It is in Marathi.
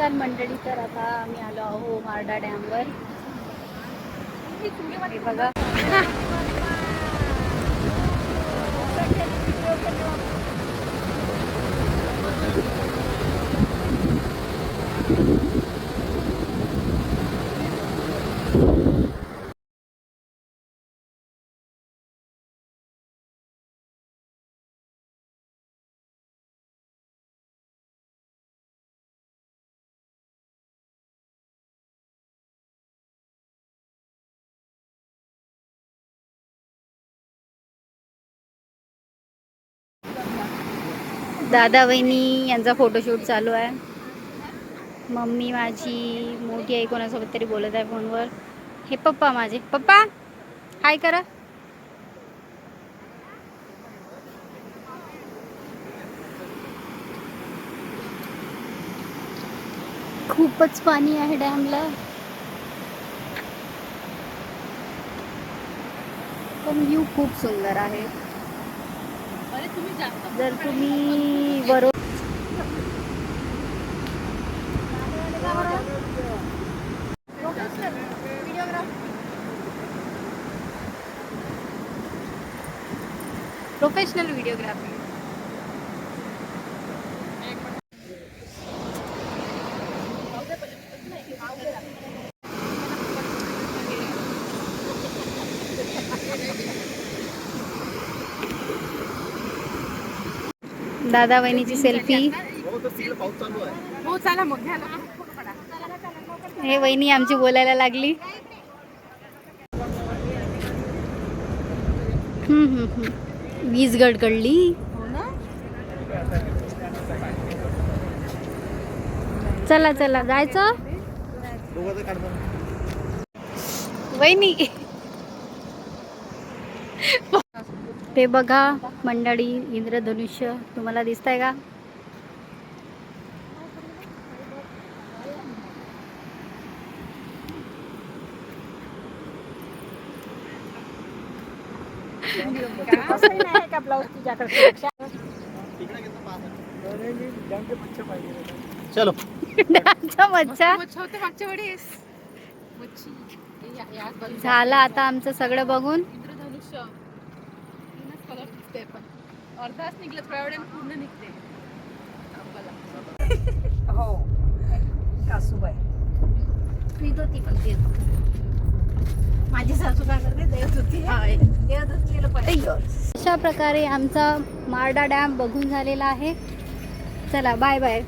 नमस्कार मंडळी तर आता आम्ही आलो आहो मारडा डॅमवर. हे बघा. दादा वहिनी यांचा फोटोशूट चालू आहे. मम्मी माझी मोठी आई कोणासोबत तरी बोलत आहे फोनवर. हे पप्पा माझे. पप्पा हाय करा. खूपच पाणी आहे डॅमला. पण व्ह्यू खूप सुंदर आहे. जर तुम्ही बरोबर प्रोफेशनल व्हिडिओग्राफी दादा वहिनीची सेल्फी हो. हे वहिनी आमची बोलायला लागली. वीज गडगडली. चला चला जायचं? वहिनी. ते बघा. मंडळी इंद्रधनुष्य तुम्हाला दिसतंय का? चलो. झालं आता आमचं सगळं बघून. दिसते पण. अर्धाच निघलं थोड्या वेळाने पूर्ण निघते. हो. कासूबाई पीत होती पण पीत माझी सासू काय करते? देत होती. देत असलेलं पण. अशा प्रकारे आमचा मार्डा डॅम बघून झालेला आहे. चला बाय बाय